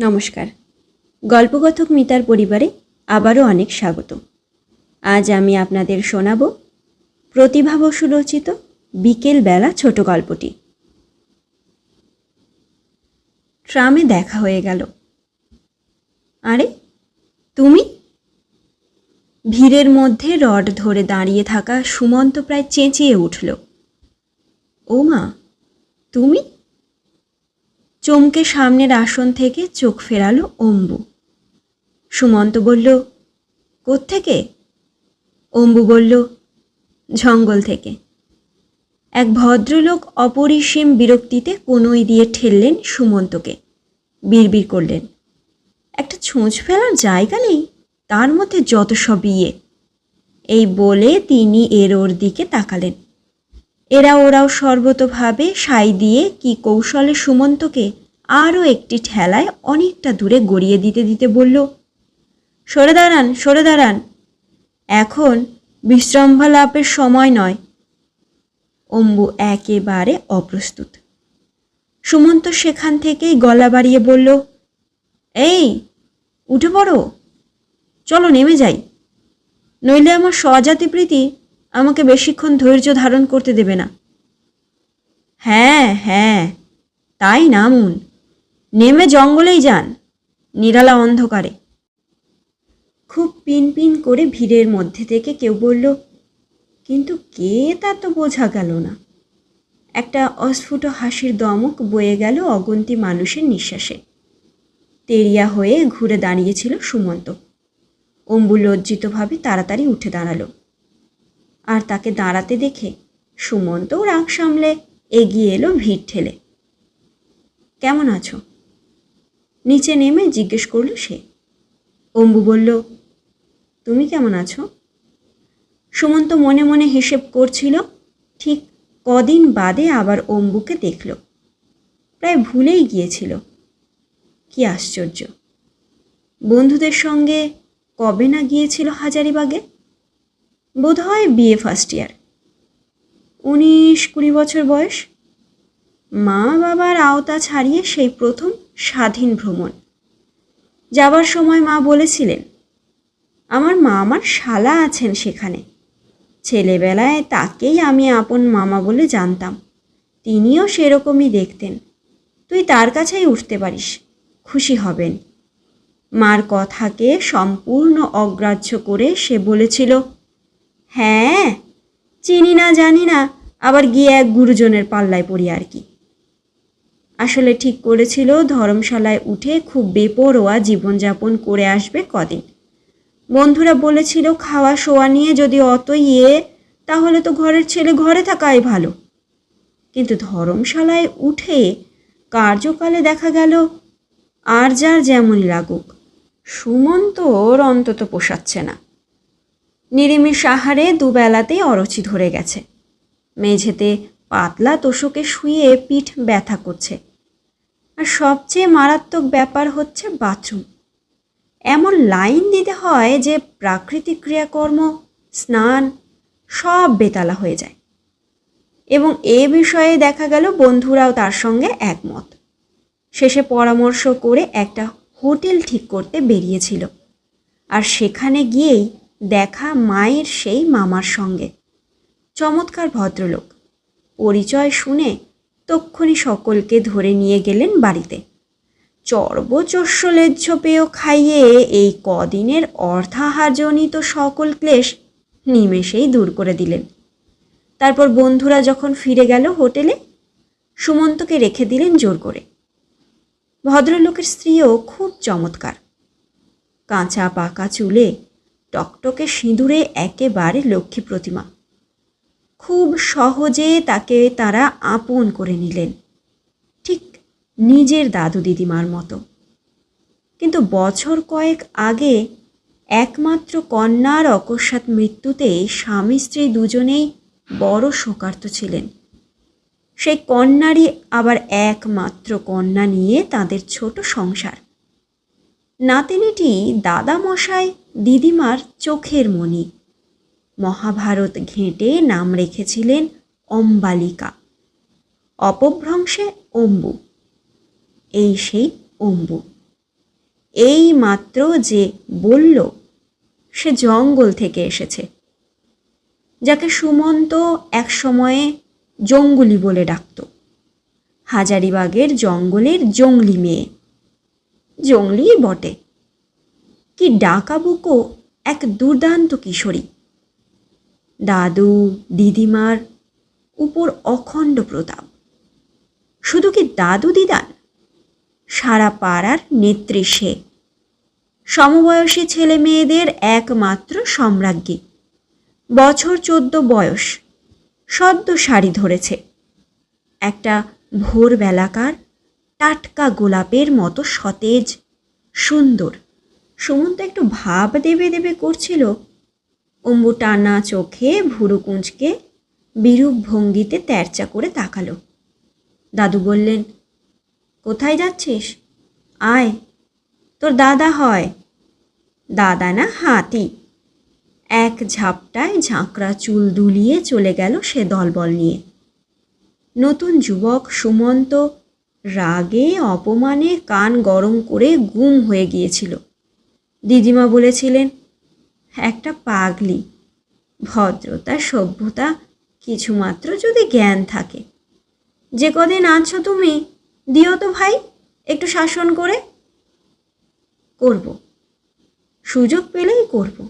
নমস্কার। গল্পকথক মিতার পরিবারে আবারও অনেক স্বাগত। আজ আমি আপনাদের শোনাব প্রতিভা বসু রচিত বিকেলবেলা ছোট গল্পটি। ট্রামে দেখা হয়ে গেল। আরে, তুমি? ভিড়ের মধ্যে রড ধরে দাঁড়িয়ে থাকা সুমন্ত প্রায় চেঁচিয়ে উঠল। ও মা, তুমি? চমকে সামনের আসন থেকে চোখ ফেরালো অম্বু। সুমন্ত বলল, কোত্থেকে? অম্বু বলল, জঙ্গল থেকে। এক ভদ্রলোক অপরিসীম বিরক্তিতে কোনোই দিয়ে ঠেললেন সুমন্তকে। বিড়বিড় করলেন, একটা ছুঁচ ফেলার জায়গা নেই? তার মধ্যে যত সব ইয়ে। এই বলে তিনি এর ওর দিকে তাকালেন। এরা ওরাও সর্বতভাবে সাই দিয়ে কি কৌশলে সুমন্তকে আরও একটি ঠেলায় অনেকটা দূরে গড়িয়ে দিতে দিতে বলল, সরে দাঁড়ান সরে দাঁড়ান। এখন বিশ্রম্ভা লাভের সময় নয় অম্বু একেবারে অপ্রস্তুত। সুমন্ত সেখান থেকেই গলা বাড়িয়ে বলল, এই, উঠে পড়ো। চলো, নেমে যাই। নইলে আমার স্বজাতি প্রীতি আমাকে বেশিক্ষণ ধৈর্য ধারণ করতে দেবে না। হ্যাঁ হ্যাঁ তাই নামুন নেমে জঙ্গলেই যান, নিরালা অন্ধকারে। খুব পিন পিন করে ভিড়ের মধ্যে থেকে কেউ বলল, কিন্তু কে তা তো বোঝা গেল না? একটা অস্ফুট হাসির দমক বয়ে গেল অগন্তি মানুষের নিঃশ্বাসে। তেরিয়া হয়ে ঘুরে দাঁড়িয়েছিল সুমন্ত। অম্বু লজ্জিতভাবে তাড়াতাড়ি উঠে দাঁড়াল। আর তাকে দাঁড়াতে দেখে সুমন্তও রাগ সামলে এগিয়ে এলো ভিড় ঠেলে। কেমন আছো? নিচে নেমে জিজ্ঞেস করল সে। অম্বু বলল, তুমি কেমন আছো? সুমন্ত মনে মনে হিসেব করছিল, ঠিক কদিন বাদে আবার অম্বুকে দেখল। প্রায় ভুলেই গিয়েছিল। কি আশ্চর্য! বন্ধুদের সঙ্গে কবে না গিয়েছিল হাজারিবাগে? বোধহয় বিএ ফার্স্ট ইয়ার উনিশ কুড়ি বছর বয়স। মা বাবার আওতা ছাড়িয়ে সেই প্রথম স্বাধীন ভ্রমণ। যাবার সময় মা বলেছিলেন, আমার মা আমার শালা আছেন সেখানে। ছেলেবেলায় তাকেই আমি আপন মামা বলে জানতাম। তিনিও সেরকমই দেখতেন। তুই তার কাছেই উঠতে পারিস। খুশি হবেন। মার কথাকে সম্পূর্ণ অগ্রাহ্য করে সে বলেছিল হ্যাঁ চিনি না, জানি না, আবার গিয়ে এক গুরুজনের পাল্লায় পড়ি আর কি। আসলে ঠিক করেছিল, ধর্মশালায় উঠে খুব বেপরোয়া জীবনযাপন করে আসবে কদিন। বন্ধুরা বলেছিল, খাওয়া শোয়া নিয়ে যদি অত ইয়ে তাহলে তো ঘরের ছেলে ঘরে থাকাই ভালো। কিন্তু ধর্মশালায় উঠে কার্যকালে দেখা গেল, আর যার যেমনই লাগুক সুমন্ত ওর অন্তত পোষাচ্ছে না। নিরিমিষ আহারে দুবেলাতেই অরচি ধরে গেছে। মেঝেতে পাতলা তোষকে শুয়ে পিঠ ব্যথা করছে। আর সবচেয়ে মারাত্মক ব্যাপার হচ্ছে বাথরুম। এমন লাইন দিতে হয় যে প্রাকৃতিক ক্রিয়াকর্ম, স্নান সব বেতালা হয়ে যায়। এবং এ বিষয়ে দেখা গেল বন্ধুরাও তার সঙ্গে একমত। শেষে পরামর্শ করে একটা হোটেল ঠিক করতে বেরিয়েছিল। আর সেখানে গিয়েই দেখা মায়ের সেই মামার সঙ্গে। চমৎকার ভদ্রলোক। পরিচয় শুনে তক্ষণি সকলকে ধরে নিয়ে গেলেন বাড়িতে। চর্বচস্য লেজ্জ পেয়েও খাইয়ে এই কদিনের অর্থাহারজনিত সকল ক্লেশ নিমেষেই দূর করে দিলেন। তারপর বন্ধুরা যখন ফিরে গেল হোটেলে, সুমন্তকে রেখে দিলেন জোর করে। ভদ্রলোকের স্ত্রীও খুব চমৎকার। কাঁচা পাকা চুলে টকটকে সিঁদুরে একেবারে লক্ষ্মী প্রতিমা। খুব সহজে তাকে তারা আপন করে নিলেন, ঠিক নিজের দাদু দিদিমার মতো। কিন্তু বছর কয়েক আগে একমাত্র কন্যার অকস্মাৎ মৃত্যুতে স্বামী স্ত্রী দুজনেই বড় শোকার্ত ছিলেন। সেই কন্যারই আবার একমাত্র কন্যা নিয়ে তাদের ছোট সংসার। নাতিনিটি দাদামশাই দিদিমার চোখের মণি। মহাভারত ঘেঁটে নাম রেখেছিলেন অম্বালিকা। অপভ্রংশে অম্বু। এই সেই অম্বু। এই মাত্র যে বলল, সে জঙ্গল থেকে এসেছে। যাকে সুমন্ত এক সময়ে জঙ্গলি বলে ডাকত। হাজারিবাগের জঙ্গলের জঙ্গলি মেয়ে। জঙ্গলি বটে। কি ডাকাবুকো এক দুর্দান্ত কিশোরী। দাদু, দিদিমার উপর অখণ্ড প্রতাপ। শুধু কি দাদু দিদার? সারা পাড়ার নেত্রী সে। সমবয়সী ছেলে মেয়েদের একমাত্র সম্রাজ্ঞী। বছর চোদ্দ বয়স, সদ্য শাড়ি ধরেছে। একটা ভোরবেলাকার টাটকা গোলাপের মতো সতেজ, সুন্দর সুমন্ত একটু ভাব দেবে দেবে করছিল। অম্বু টানা চোখে ভুরু কুঁচকে বিরূপ ভঙ্গিতে তেরচা করে তাকালো। দাদু বললেন, কোথায় যাচ্ছিস? আয়, তোর দাদা হয়। দাদা না হাতি। এক ঝাপটায় ঝাঁকড়া চুল দুলিয়ে চলে গেল সে দলবল নিয়ে। নতুন যুবক সুমন্ত রাগে অপমানে কান গরম করে গুম হয়ে গিয়েছিল। দিদিমা বলেছিলেন, একটা পাগলি, ভদ্রতা, সভ্যতা, কিছুমাত্র যদি জ্ঞান থাকে। যে কদিন আছো তুমি, দিও তো ভাই, একটু শাসন করে। করব। সুযোগ পেলেই করব।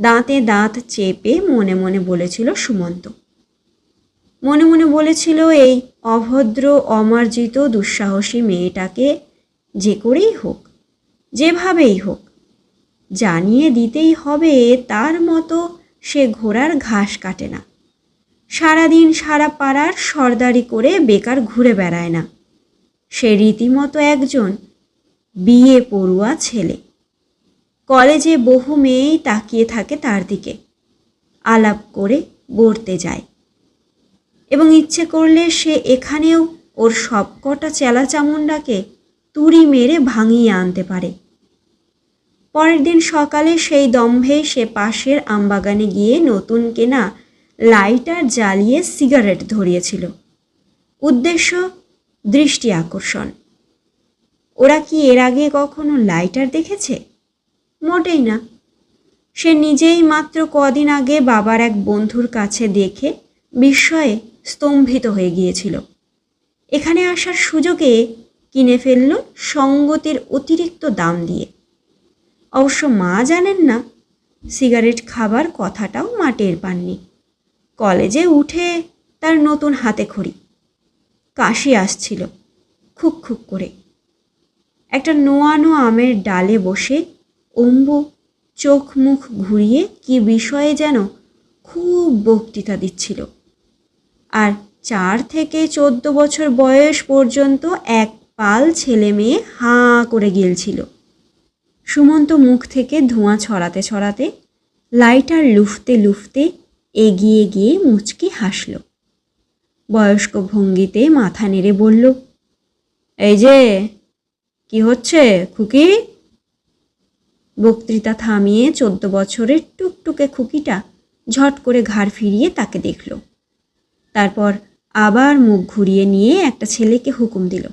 দাঁতে দাঁত চেপে মনে মনে বলেছিল সুমন্ত। মনে মনে বলেছিল এই অভদ্র, অমার্জিত, দুঃসাহসী মেয়েটাকে যে করেই হোক যেভাবেই হোক, জানিয়ে দিতেই হবে তার মতো সে ঘোড়ার ঘাস কাটে না। সারাদিন সারা পাড়ার সর্দারি করে বেকার ঘুরে বেড়ায় না। সে রীতিমতো একজন বিয়ে পড়ুয়া ছেলে। কলেজে বহু মেয়েই তাকিয়ে থাকে তার দিকে। আলাপ করে গড়তে যায়। এবং ইচ্ছে করলে সে এখানেও ওর সবকটা চেলা চামুন্ডাকে তুড়ি মেরে ভাঙিয়ে আনতে পারে। পরের দিন সকালে সেই দম্ভে সে পাশের আমবাগানে গিয়ে নতুন কেনা লাইটার জ্বালিয়ে সিগারেট ধরিয়েছিল। উদ্দেশ্য, দৃষ্টি আকর্ষণ। ওরা কি এর আগে কখনো লাইটার দেখেছে? মোটেই না। সে নিজেই মাত্র কদিন আগে বাবার এক বন্ধুর কাছে দেখে বিস্ময়ে স্তম্ভিত হয়ে গিয়েছিল। এখানে আসার সুযোগে কিনে ফেলল সঙ্গতের অতিরিক্ত দাম দিয়ে। অবশ্য মা জানেন না, সিগারেট খাবার কথাটাও মা টের পাননি। কলেজে উঠে তার নতুন হাতে খড়ি। কাশি আসছিল, খুক খুক করে। একটা নোয়ানো আমের ডালে বসে অম্বু চোখ মুখ ঘুরিয়ে কি বিষয়ে যেন খুব বক্তৃতা দিচ্ছিল। আর চার থেকে চোদ্দ বছর বয়স পর্যন্ত এক পাল ছেলে মেয়ে হাঁ করে গিলছিল। সুমন্ত মুখ থেকে ধোঁয়া ছড়াতে ছড়াতে লাইটার লুফতে লুফতে এগিয়ে গিয়ে মুচকি হাসল। বয়স্ক ভঙ্গিতে মাথা নেড়ে বলল, এই যে, কি হচ্ছে খুকি? বক্তৃতা থামিয়ে চোদ্দ বছরের টুকটুকে খুকিটা ঝট করে ঘাড় ফিরিয়ে তাকে দেখল। তারপর আবার মুখ ঘুরিয়ে নিয়ে একটা ছেলেকে হুকুম দিল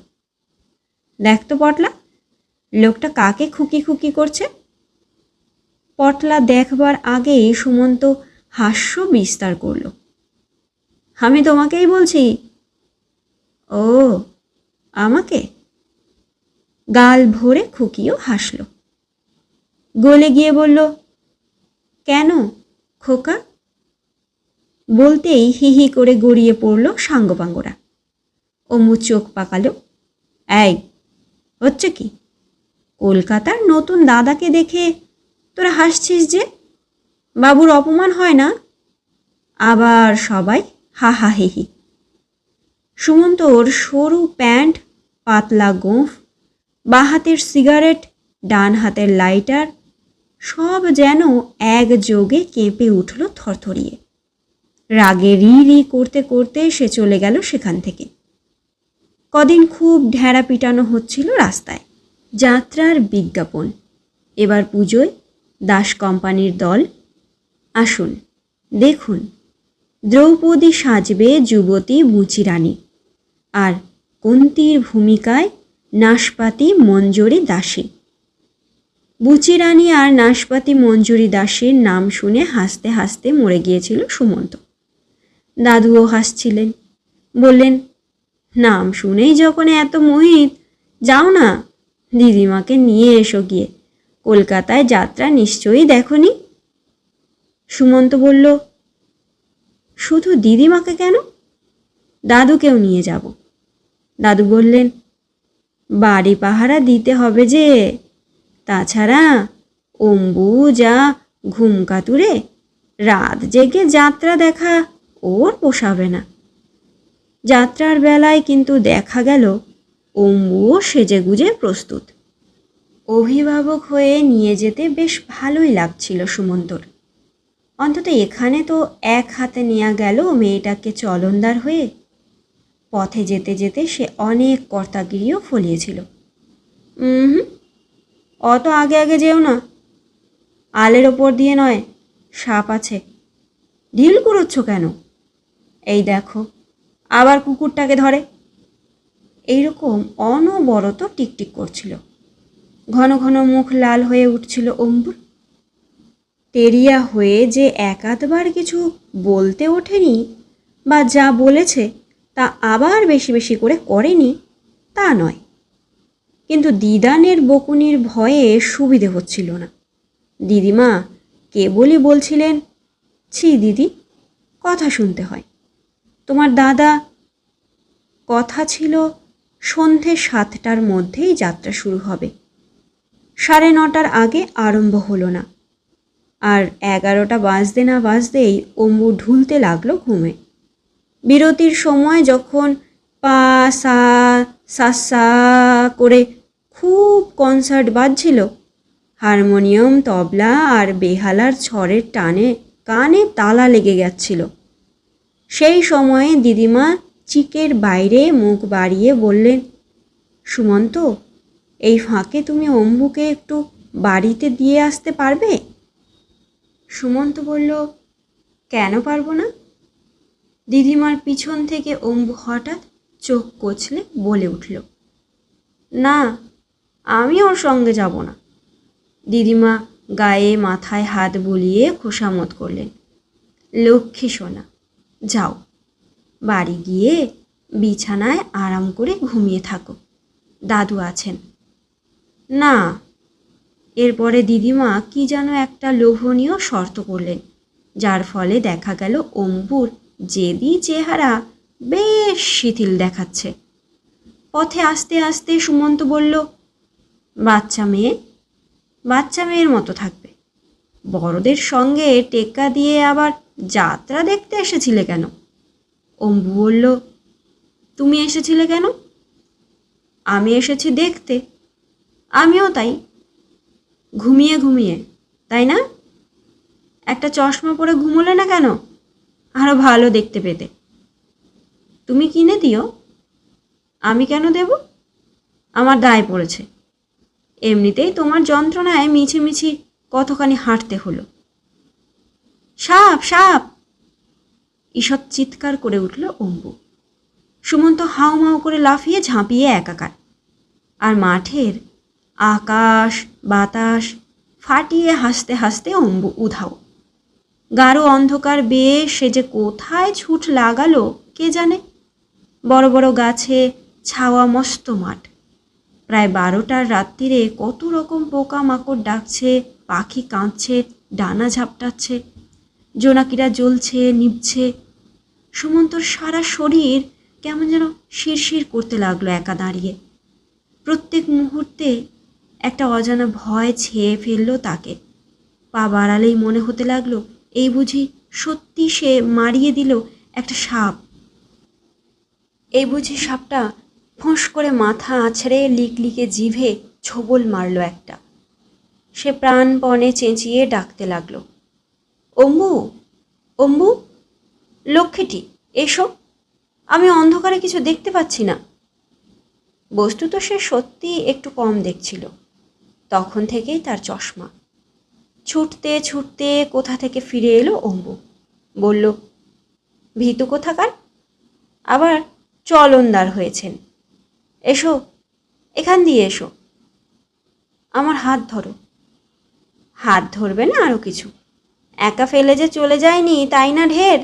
দেখ তো পটলা, লোকটা কাকে খুকি খুকি করছে? পটলা দেখবার আগেই সুমন্ত হাস্য বিস্তার করল। আমি তোমাকেই বলছি। ও, আমাকে? গাল ভরে খুকিও হাসল। গলে গিয়ে বলল, কেন খোকা? বলতেই হি হি করে গড়িয়ে পড়ল সাঙ্গপাঙ্গরা। অমু চোখ পাকালো। এই হচ্ছে কি? কলকাতার নতুন দাদাকে দেখে তোরা হাসছিস যে? বাবুর অপমান হয় না? আবার সবাই হা হা হি হি। সুমন্ত ওর সরু প্যান্ট, পাতলা গোঁফ, বাঁ হাতের সিগারেট, ডান হাতের লাইটার, সব যেন একযোগে কেঁপে উঠল থরথরিয়ে। রাগে রি রি করতে করতে সে চলে গেল সেখান থেকে। কদিন খুব ঢেঁড়া পিটানো হচ্ছিল রাস্তায়। যাত্রার বিজ্ঞাপন। এবার পুজোয় দাস কোম্পানির দল। আসুন, দেখুন। দ্রৌপদী সাজবে যুবতী মুচি রানী আর কুন্তির ভূমিকায় নাশপাতি মঞ্জুরি দাসী। বুচি রানী আর নাশপাতি মঞ্জুরি দাসের নাম শুনে হাসতে হাসতে মরে গিয়েছিল সুমন্ত। দাদুও হাসছিলেন। বললেন নাম শুনেই যখন এত মোহিত, যাও না, দিদিমাকে নিয়ে এসো গিয়ে। কলকাতায় যাত্রা নিশ্চয়ই দেখনি? সুমন্ত বলল, শুধু দিদিমাকে কেন? দাদুকেও নিয়ে যাব। দাদু বললেন, বাড়ি পাহারা দিতে হবে যে, তাছাড়া অম্বু যা ঘুম কাতুরে রাত জেগে যাত্রা দেখা ওর পোষাবে না। যাত্রার বেলায় কিন্তু দেখা গেল অম্বুও সেজে গুজে প্রস্তুত। অভিভাবক হয়ে নিয়ে যেতে বেশ ভালোই লাগছিল সুমন্তর। অন্তত এখানে তো এক হাতে নেওয়া গেল মেয়েটাকে চলনদার হয়ে। পথে যেতে যেতে সে অনেক কর্তাগিরিও ফলিয়েছিল। হুম, অত আগে আগে যেও না। আলের ওপর দিয়ে নয়, সাপ আছে। ঢিল কুড়োচ্ছ কেন? এই দেখো আবার কুকুরটাকে ধরে। এইরকম অনবরত টিকটিক করছিল। ঘন ঘন মুখ লাল হয়ে উঠছিল অম্বুর। তেরিয়া হয়ে যে একাধবার কিছু বলতে ওঠেনি বা যা বলেছে তা আবার বেশি বেশি করে করেনি, তা নয়। কিন্তু দিদানের বকুনির ভয়ে সুবিধে হচ্ছিল না। দিদিমা কেবলই বলছিলেন, ছি দিদি, কথা শুনতে হয়। তোমার দাদা, কথা ছিল সন্ধে সাতটার মধ্যেই যাত্রা শুরু হবে। সাড়ে নটার আগে আরম্ভ হলো না। আর এগারোটা বাজতে না বাজতেই অম্বু ঢুলতে লাগল ঘুমে। বিরতির সময় যখন পা, সা সা সা করে খুব কনসার্ট বাজছিল, হারমোনিয়াম, তবলা আর বেহালার ছড়ের টানে কানে তালা লেগে যাচ্ছিল। সেই সময়ে দিদিমা চিকের বাইরে মুখ বাড়িয়ে বললেন, সুমন্ত, এই ফাঁকে তুমি অম্বুকে একটু বাড়িতে দিয়ে আসতে পারবে? সুমন্ত বলল, কেন পারব না? দিদিমার পিছন থেকে অম্বু হঠাৎ চোখ কচলে বলে উঠল, না, আমি ওর সঙ্গে যাব না। দিদিমা গায়ে মাথায় হাত বুলিয়ে খোসামত করলেন, লক্ষ্মী সোনা যাও। বাড়ি গিয়ে বিছানায় আরাম করে ঘুমিয়ে থাকো। দাদু আছেন। না, এরপরে দিদিমা কি যেন একটা লোভনীয় শর্ত করলেন, যার ফলে দেখা গেল অম্বুর জেদি চেহারা বেশ শিথিল দেখাচ্ছে। পথে আস্তে আস্তে সুমন্ত বলল, বাচ্চা মেয়ে, বাচ্চা মেয়ের মতো থাকবে। বড়দের সঙ্গে টেক্কা দিয়ে আবার যাত্রা দেখতে এসেছিলে কেন? অম্বু বলল, তুমি এসেছিলে কেন? আমি এসেছি দেখতে। আমিও তাই। ঘুমিয়ে ঘুমিয়ে, তাই না? একটা চশমা পরে ঘুমোলে না কেন? আরও ভালো দেখতে পেতে। তুমি কিনে দিও। আমি কেন দেব? আমার দায় পড়েছে। এমনিতেই তোমার যন্ত্রণায় মিছিমিছি কতখানি হাঁটতে হলো। সাপ সাপ! ঈষৎ চিৎকার করে উঠল অম্বু। সুমন্ত হাউমাউ করে লাফিয়ে ঝাঁপিয়ে একাকার। আর মাঠের আকাশ, বাতাস ফাটিয়ে হাসতে হাসতে অম্বু উধাও। গাঢ় অন্ধকার বেয়ে সে যে কোথায় ছুট লাগালো কে জানে? বড় বড় গাছে ছাওয়া মস্ত মাঠ। প্রায় বারোটার রাত্রিরে কত রকম পোকামাকড় ডাকছে, পাখি কাঁদছে, ডানা ঝাপটাচ্ছে। জোনাকিরা জ্বলছে, নিভছে। সুমন্তর সারা শরীর কেমন যেন শিরশির করতে লাগল একা দাঁড়িয়ে। প্রত্যেক মুহূর্তে একটা অজানা ভয় ছেয়ে ফেলল তাকে। পা বাড়ালেই মনে হতে লাগল, এই বুঝি সত্যি সে মারিয়ে দিল একটা সাপ। এই বুঝি সাপটা ফোঁস করে মাথা আছড়ে লিকলিকে জিভে ছোবল মারল একটা। সে প্রাণপণে চেঁচিয়ে ডাকতে লাগল। অম্বু অম্বু, লক্ষ্মীটি, এসো। আমি অন্ধকারে কিছু দেখতে পাচ্ছি না। বস্তুত সে সত্যি একটু কম দেখছিল। তখন থেকেই তার চশমা। ছুটতে ছুটতে কোথা থেকে ফিরে এলো অম্বু। বলল, ভীতু কোথাকার? আবার চলনদার হয়েছেন। এসো, এখান দিয়ে এসো। আমার হাত ধরো। হাত ধরবে না আরও কিছু? একা ফেলে যে চলে যায়নি, তাই না ঢের?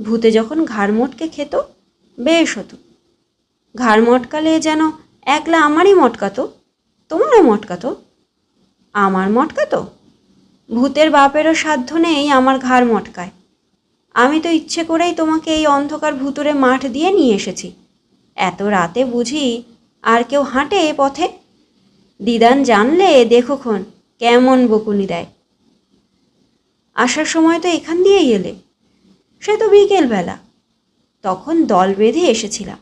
ভূতে যখন ঘাড় মোটকে খেত, বেশ হতো। ঘাড় মটকালে যেন একলা আমারই মটকাতো, তোমারও মটকাতো? আমার মটকাতো? ভূতের বাপেরও সাধ্য নেই আমার ঘাড় মটকায়। আমি তো ইচ্ছে করেই তোমাকে এই অন্ধকার ভুতুরে মাঠ দিয়ে নিয়ে এসেছি। এত রাতে বুঝি আর কেউ হাঁটে এ পথে? দিদান জানলে দেখোখন কেমন বকুনি দেয়। আসার সময় তো এখান দিয়েই এলে। সে তো বিকেলবেলা। তখন দল বেঁধে এসেছিলাম।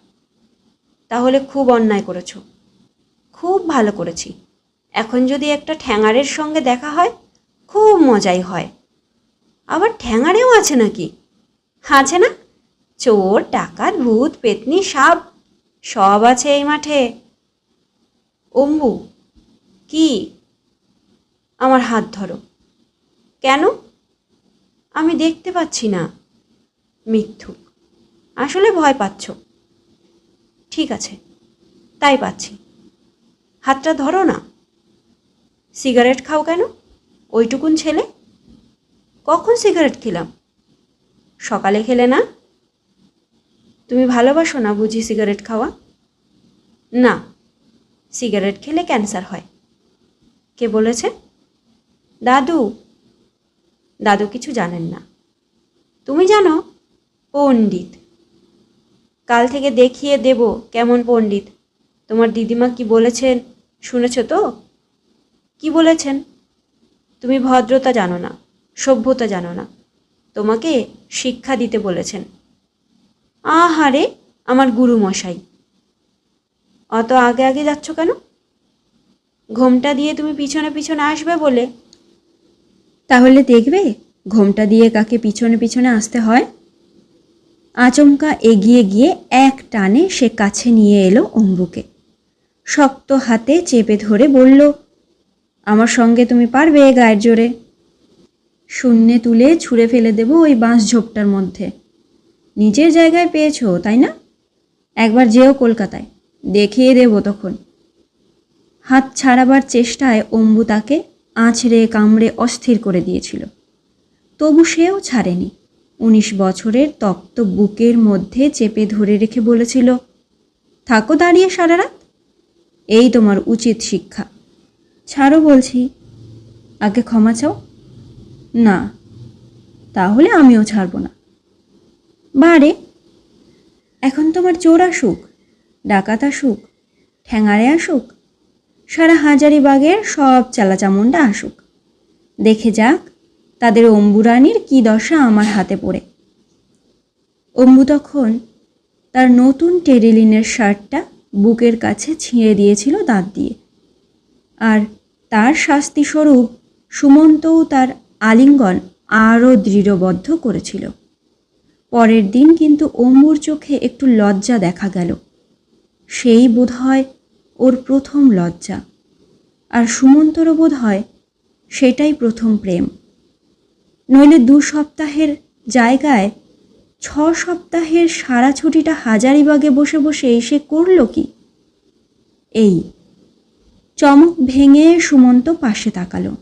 তাহলে খুব অন্যায় করেছ। খুব ভালো করেছি। এখন যদি একটা ঠ্যাঙারের সঙ্গে দেখা হয়, খুব মজাই হয়। আবার ঠ্যাঙারেও আছে নাকি? আছে না? চোর, ডাকাত, ভূত, পেতনি, সাপ, সব আছে এই মাঠে। অম্বু, কি? আমার হাত ধরো। কেন? আমি দেখতে পাচ্ছি না। মিথ্যুক আসলে ভয় পাচ্ছ। ঠিক আছে। তাই পাচ্ছি। হাতটা ধরো না। সিগারেট খাও কেন? ওইটুকুন ছেলে। কখন সিগারেট খেলাম? সকালে খেলে না? তুমি ভালোবাসো না বুঝি সিগারেট খাওয়া? না। সিগারেট খেলে ক্যান্সার হয়। কে বলেছে? দাদু দাদু কিছু জানেন না। তুমি জানো, পণ্ডিত। কাল থেকে দেখিয়ে দেব কেমন পণ্ডিত। তোমার দিদিমা কি বলেছেন, শুনেছ তো? কি বলেছেন? তুমি ভদ্রতা জানো না, সভ্যতা জানো না। তোমাকে শিক্ষা দিতে বলেছেন। আহারে, আমার গুরু মশাই অত আগে আগে যাচ্ছ কেন? ঘোমটা দিয়ে তুমি পিছনে পিছনে আসবে বলে তাহলে দেখবে ঘোমটা দিয়ে কাকে পিছনে পিছনে আসতে হয়? আচমকা এগিয়ে গিয়ে এক টানে সে কাছে নিয়ে এলো অম্বুকে। শক্ত হাতে চেপে ধরে বলল, আমার সঙ্গে তুমি পারবে গায়ের জোরে? শূন্যে তুলে ছুঁড়ে ফেলে দেব ওই বাঁশ ঝোপটার মধ্যে। নিজের জায়গায় পেয়েছ, তাই না? একবার যেও কলকাতায়, দেখিয়ে দেব তখন। হাত ছাড়াবার চেষ্টায় অম্বু তাকে আঁচড়ে কামড়ে অস্থির করে দিয়েছিল। তবু সেও ছাড়েনি। উনিশ বছরের তপ্ত বুকের মধ্যে চেপে ধরে রেখে বলেছিল, থাকো দাঁড়িয়ে সারা রাত। এই তোমার উচিত শিক্ষা। ছাড়ো বলছি। আগে ক্ষমা চাও? না। তাহলে আমিও ছাড়ব না। বারে। এখন তোমার চোর আসুক, ডাকাত আসুক, ঠ্যাঙারে আসুক সারা হাজারিবাগের সব চালাচামুন্ডা আসুক। দেখে যাক তাদের অম্বুরানির কি দশা আমার হাতে পড়ে। অম্বু তখন তার নতুন টেরিলিনের শার্টটা বুকের কাছে ছিঁড়ে দিয়েছিল দাঁত দিয়ে। আর তার শাস্তিস্বরূপ সুমন্তও তার আলিঙ্গন আরও দৃঢ়বদ্ধ করেছিল। পরের দিন কিন্তু অম্বুর চোখে একটু লজ্জা দেখা গেল। সেই বোধহয় ওর প্রথম লজ্জা। আর সুমন্তরও বোধ হয় সেটাই প্রথম প্রেম। নইলে দু সপ্তাহের জায়গায় ছ সপ্তাহের সারা ছুটিটা হাজারিবাগে বসে বসে এসে করল কি? এই চমক ভেঙে সুমন্ত পাশে তাকালো।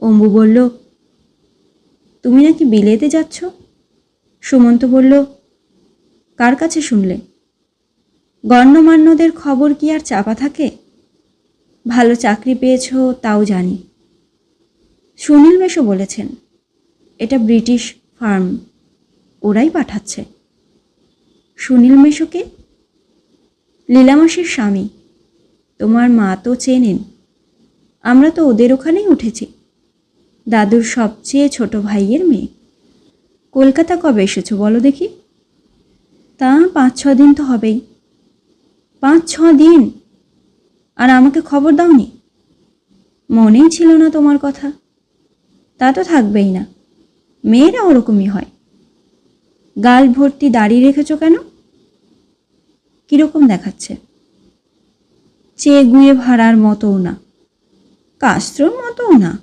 অম্বু বলল, তুমি নাকি বিলেতে যাচ্ছ? সুমন্ত বলল, কার কাছে শুনলে? গণ্যমান্যদের খবর কি আর চাপা থাকে? ভালো চাকরি পেয়েছ, তাও জানি। সুনীল মেশো বলেছেন, এটা ব্রিটিশ ফার্ম, ওরাই পাঠাচ্ছে। সুনীল মেশোকে? লীলামাসির স্বামী, তোমার মা তো চেনেন, আমরা তো ওদের ওখানেই উঠেছি। দাদুর সবচেয়ে ছোট ভাইয়ের মেয়ে। কলকাতা কবে এসেছ বলো দেখি? তা পাঁচ ছ দিন তো হবেই। পাঁচ ছ দিন। আর আমাকে খবর দাওনি? মনেই ছিল না তোমার কথা। তা তো থাকবেই না। মেয়েরা ওরকমই হয়। গাল ভর্তি দাড়ি রেখেছো কেন? কীরকম দেখাচ্ছে? চেয়ে গুয়ে ভাড়ার মতোও না। কাস্ত্রর মতোও না।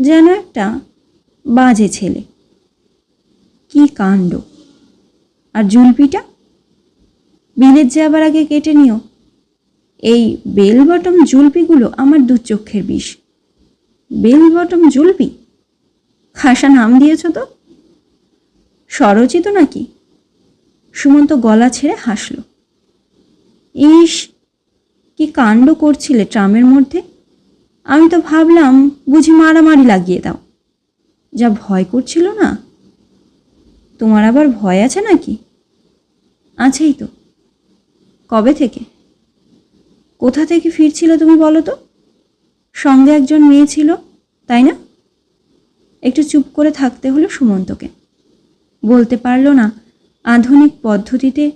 যেন একটা বাজে ছেলে। কি কাণ্ড। আর জুলপিটা? বিলেত যাবার আগে কেটে নিও। এই বেল বটম জুলপিগুলো আমার দু চক্ষের বিষ। বেল বটম জুলবি খাসা নাম দিয়েছ তো? স্বরচিত নাকি? সুমন্ত গলা ছেড়ে হাসল। ইস, কি কাণ্ড করছিলে ট্রামের মধ্যে? আমি তো ভাবলাম বুঝি মারামারি লাগিয়ে দাও। যা ভয় করছিল না? তোমার আবার ভয় আছে নাকি? আছেই তো। কবে থেকে? কোথা থেকে ফিরছিল তুমি বলো তো? সঙ্গে একজন মেয়ে ছিল, তাই না? একটু চুপ করে থাকতে হলো সুমন্তকে। বলতে পারল না, আধুনিক পদ্ধতিতে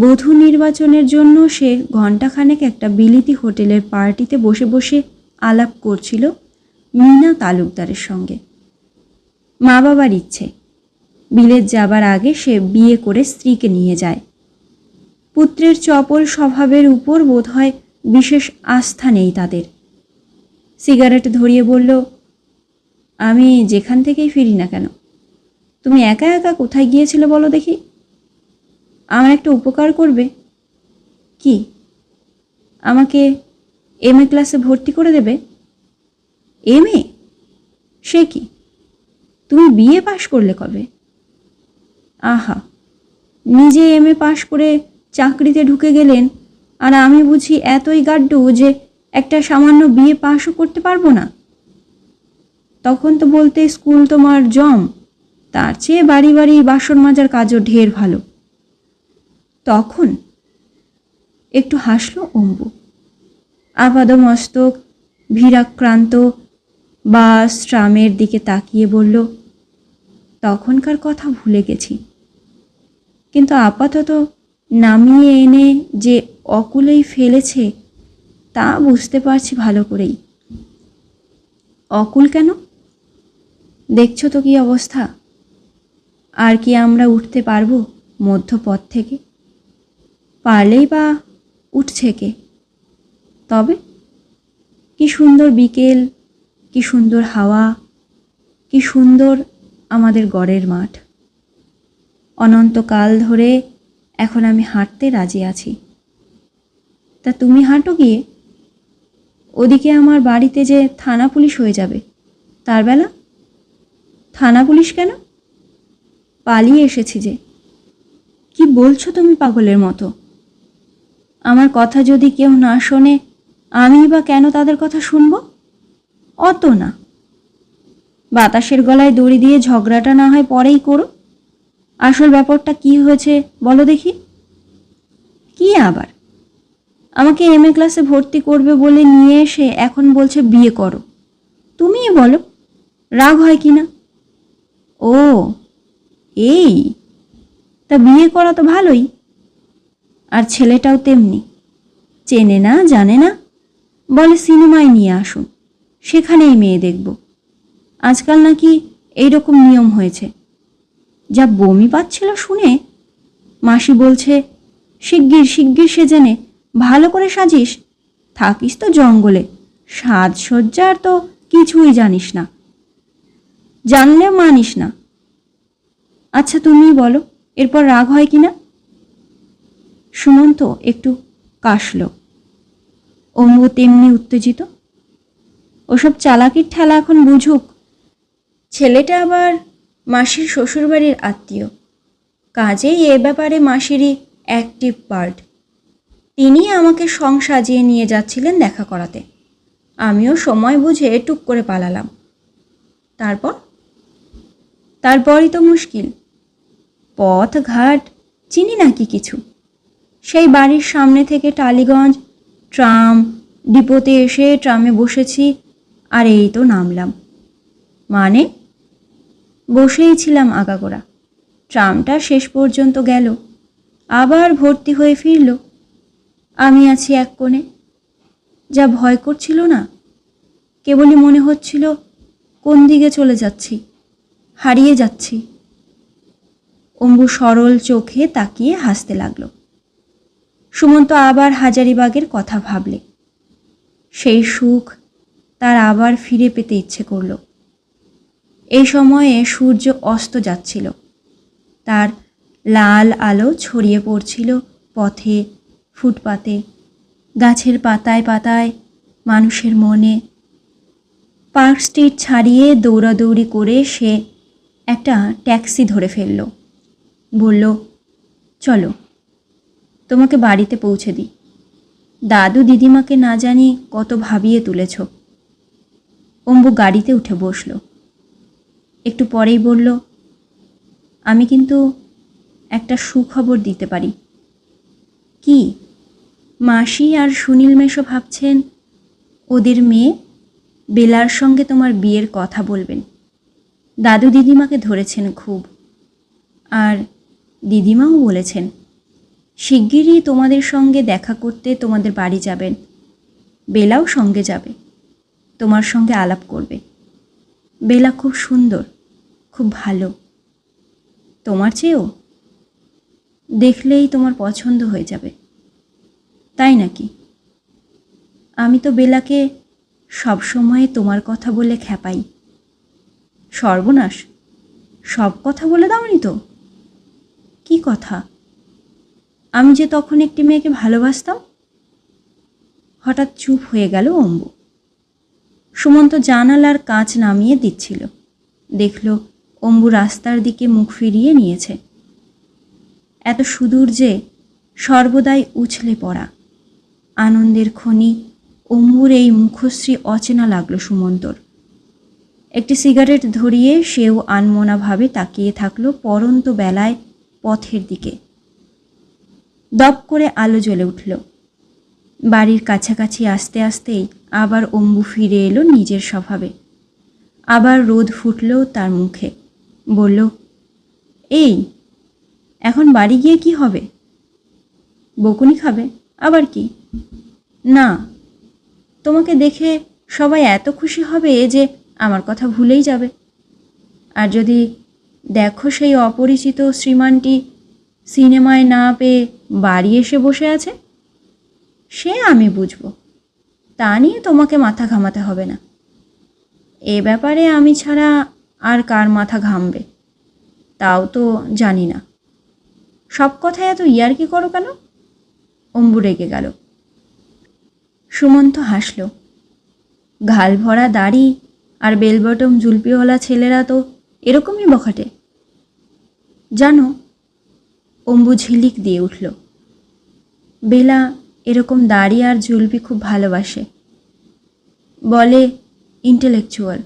বধূ নির্বাচনের জন্য সে ঘণ্টাখানেক একটা বিলিতি হোটেলের পার্টিতে বসে বসে আলাপ করছিল মিনা তালুকদারের সঙ্গে। মা বাবার ইচ্ছে। বিলেত যাবার আগে সে বিয়ে করে স্ত্রীকে নিয়ে যায়। পুত্রের চপল স্বভাবের উপর বোধহয় বিশেষ আস্থা নেই তাদের। সিগারেট ধরিয়ে বলল, আমি যেখান থেকেই ফিরি না কেন? তুমি একা একা কোথায় গিয়েছিলে বলো দেখি? আমার একটা উপকার করবে। কি? আমাকে এম এ ক্লাসে ভর্তি করে দেবে? M A? সে কি? তুমি বিএ পাশ করলে কবে? আহা, নিজে এম এ পাশ করে চাকরিতে ঢুকে গেলেন। আর আমি বুঝি এতই গাড্ডু যে একটা সামান্য বিয়ে পাশও করতে পারব না। তখন তো বলতে স্কুল তোমার জম, তার চেয়ে বাড়ি বাড়ি বাসন মাজার কাজও ঢের ভালো। তখন একটু হাসলো অম্বু। আপাদমস্তক ভিড়াক্রান্ত, বাস ট্রামের দিকে তাকিয়ে বলল, তখনকার কথা ভুলে গেছি। কিন্তু আপাতত নামিয়ে এনে যে অকুলেই ফেলেছে, তা বুঝতে পারছি ভালো করেই। অকুল কেন? দেখছ তো কি অবস্থা? আর কি আমরা উঠতে পারব মধ্যপথ থেকে? পারলেই বা উঠছে কে? তবে কি সুন্দর বিকেল, কি সুন্দর হাওয়া, কি সুন্দর আমাদের গড়ের মাঠ। অনন্তকাল ধরে এখন আমি হাঁটতে রাজি আছি। তা তুমি হাঁটো গিয়ে। ওদিকে আমার বাড়িতে যে থানা পুলিশ হয়ে যাবে, তার বেলা? থানা পুলিশ কেন? পালিয়ে এসেছি যে। কি বলছো তুমি পাগলের মতো? আমার কথা যদি কেউ না শোনে আমি বা কেন তাদের কথা শুনব? অত না। বাতাসের গলায় দড়ি দিয়ে ঝগড়াটা না হয় পরেই করো। আসল ব্যাপারটা কি হয়েছে বলো দেখি। কি আবার? আমাকে এম এ ক্লাসে ভর্তি করবে বলে নিয়ে এসে এখন বলছে বিয়ে করো। তুমিই বলো, রাগ হয় কি না ও, এই? তা বিয়ে করা তো ভালোই। আর ছেলেটাও তেমনি। চেনে না, জানে না। বলে সিনেমায় নিয়ে আসুন, সেখানেই মেয়ে দেখব। আজকাল নাকি এইরকম নিয়ম হয়েছে। যা বমি পাচ্ছিল শুনে মাসি বলছে, শিগগির শিগগির সেজেনে, ভালো করে সাজিস। থাকিস তো জঙ্গলে সাজসজ্জার তো কিছুই জানিস না। জানলে মানিস না। আচ্ছা তুমি বলো, এরপর রাগ হয় কি না? সুমন্ত একটু কাশল। অম্বু তেমনি উত্তেজিত। ওসব চালাকির ঠেলা এখন বুঝুক। ছেলেটা আবার মাসির শ্বশুরবাড়ির আত্মীয়। কাজেই এ ব্যাপারে মাসিরই অ্যাক্টিভ পার্ট তিনি আমাকে সং সাজিয়ে নিয়ে যাচ্ছিলেন দেখা করাতে। আমিও সময় বুঝে টুক করে পালালাম। তারপর? তারপরই তো মুশকিল। পথ, ঘাট, চিনি নাকি কিছু? সেই বাড়ির সামনে থেকে টালিগঞ্জ, ট্রাম, ডিপোতে এসে ট্রামে বসেছি, আর এই তো নামলাম। মানে বসেই ছিলাম আগাগোড়া। ট্রামটা শেষ পর্যন্ত গেল, আবার ভর্তি হয়ে ফিরল। আমি আছি এক কোণে। যা ভয় করছিল না, কেবলই মনে হচ্ছিল কোন দিকে চলে যাচ্ছি, হারিয়ে যাচ্ছি। অম্বু সরল চোখে তাকিয়ে হাসতে লাগল। সুমন্ত আবার হাজারিবাগের কথা ভাবলে। সেই সুখ তার আবার ফিরে পেতে ইচ্ছে করল। এই সময়ে সূর্য অস্ত যাচ্ছিল। তার লাল আলো ছড়িয়ে পড়ছিল পথে, ফুটপাতে, গাছের পাতায় পাতায়, মানুষের মনে। পার্ক স্ট্রিট ছাড়িয়ে দৌড়াদৌড়ি করে সে একটা ট্যাক্সি ধরে ফেলল। বলল, চলো, তোমাকে বাড়িতে পৌঁছে দিই। দাদু দিদিমাকে না জানি কত ভাবিয়ে তুলেছ। অম্বু গাড়িতে উঠে বসল। একটু পরেই বলল, আমি কিন্তু একটা সুখবর দিতে পারি। কি? মাসি আর সুনীল মেশো ভাবছেন ওদের মেয়ে বেলার সঙ্গে তোমার বিয়ের কথা বলবেন। দাদু দিদিমাকে ধরেছেন খুব। আর দিদিমাও বলেছেন, শিগগিরই তোমাদের সঙ্গে দেখা করতে তোমাদের বাড়ি যাবেন। বেলাও সঙ্গে যাবে, তোমার সঙ্গে আলাপ করবে। বেলা খুব সুন্দর। খুব ভালো। তোমার চেয়েও? দেখলেই তোমার পছন্দ হয়ে যাবে। তাই নাকি? আমি তো বেলাকে সবসময় তোমার কথা বলে খ্যাপাই। সর্বনাশ। সব কথা বলে দাওনি তো? কি কথা? আমি যে তখন একটি মেয়েকে ভালোবাসতাম? হঠাৎ চুপ হয়ে গেল অম্বু। সুমন্ত জানালার কাঁচ নামিয়ে দিচ্ছিল। দেখল অম্বু রাস্তার দিকে মুখ ফিরিয়ে নিয়েছে। এত সুদূর যে সর্বদাই উছলে পড়া। আনন্দের খনি অম্বুর এই মুখশ্রী অচেনা লাগল সুমন্তর। একটি সিগারেট ধরিয়ে সেও আনমনাভাবে তাকিয়ে থাকল পরন্ত বেলায় পথের দিকে। দপ করে আলো জ্বলে উঠল। বাড়ির কাছাকাছি আসতে আসতেই আবার অম্বু ফিরে এলো নিজের স্বভাবে। আবার রোদ ফুটল তার মুখে। বলল, এই, এখন বাড়ি গিয়ে কি হবে? বকুনি খাবে, আবার কি? না, তোমাকে দেখে সবাই এত খুশি হবে যে আমার কথা ভুলেই যাবে। আর যদি দেখো সেই অপরিচিত শ্রীমানটি সিনেমায় না পেয়ে বাড়ি এসে বসে আছে, সে আমি বুঝব। তা নিয়ে তোমাকে মাথা ঘামাতে হবে না। এ ব্যাপারে আমি ছাড়া আর কার মাথা ঘামবে? তাও তো জানি না। সব কথায় এত ইয়ার্কি করো কেন? অম্বু রেগে গেল। সুমন্ত হাসল। ঘাল ভরা দাড়ি আর বেলবটম জুলপিওয়ালা ছেলেরা তো এরকমই বখাটে। জানো, অম্বু ঝিলিক দিয়ে উঠল। বেলা এরকম দাড়ি আর জুলপি খুব ভালোবাসে। বলে, ইন্টেলেকচুয়াল।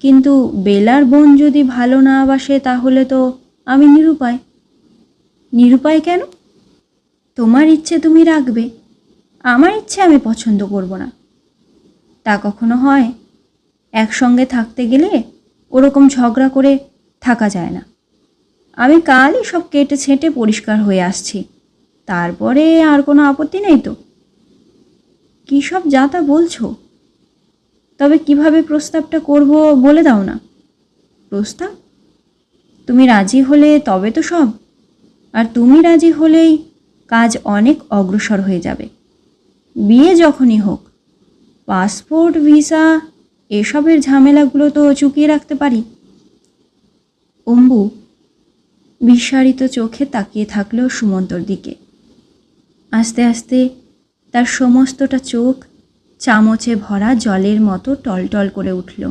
কিন্তু বেলার বোন যদি ভালো না বাসে তাহলে তো আমি নিরুপায়। নিরুপায় কেন? তোমার ইচ্ছে তুমি রাখবে। আমার ইচ্ছে আমি পছন্দ করব না। তা কখনো হয়? একসঙ্গে থাকতে গেলে ওরকম ঝগড়া করে থাকা যায় না। আমি কালই সব কেটে ছেঁটে পরিষ্কার হয়ে আসছি। তারপরে আর কোনো আপত্তি নেই তো? কী সব যা তা বলছো? তবে কীভাবে প্রস্তাবটা করব বলে দাও না। প্রস্তাব? তুমি রাজি হলে তবে তো সব। আর তুমি রাজি হলেই কাজ অনেক অগ্রসর হয়ে যাবে। বিয়ে যখনই হোক, পাসপোর্ট, ভিসা, এসবের ঝামেলাগুলো তো চুকিয়ে রাখতে পারি। অম্বু বিস্মারিত চোখে তাকিয়ে থাকল সুমন্তর দিকে। আস্তে আস্তে তার সমস্তটা চোখ চামচে ভরা জলের মতো টলটল করে উঠল।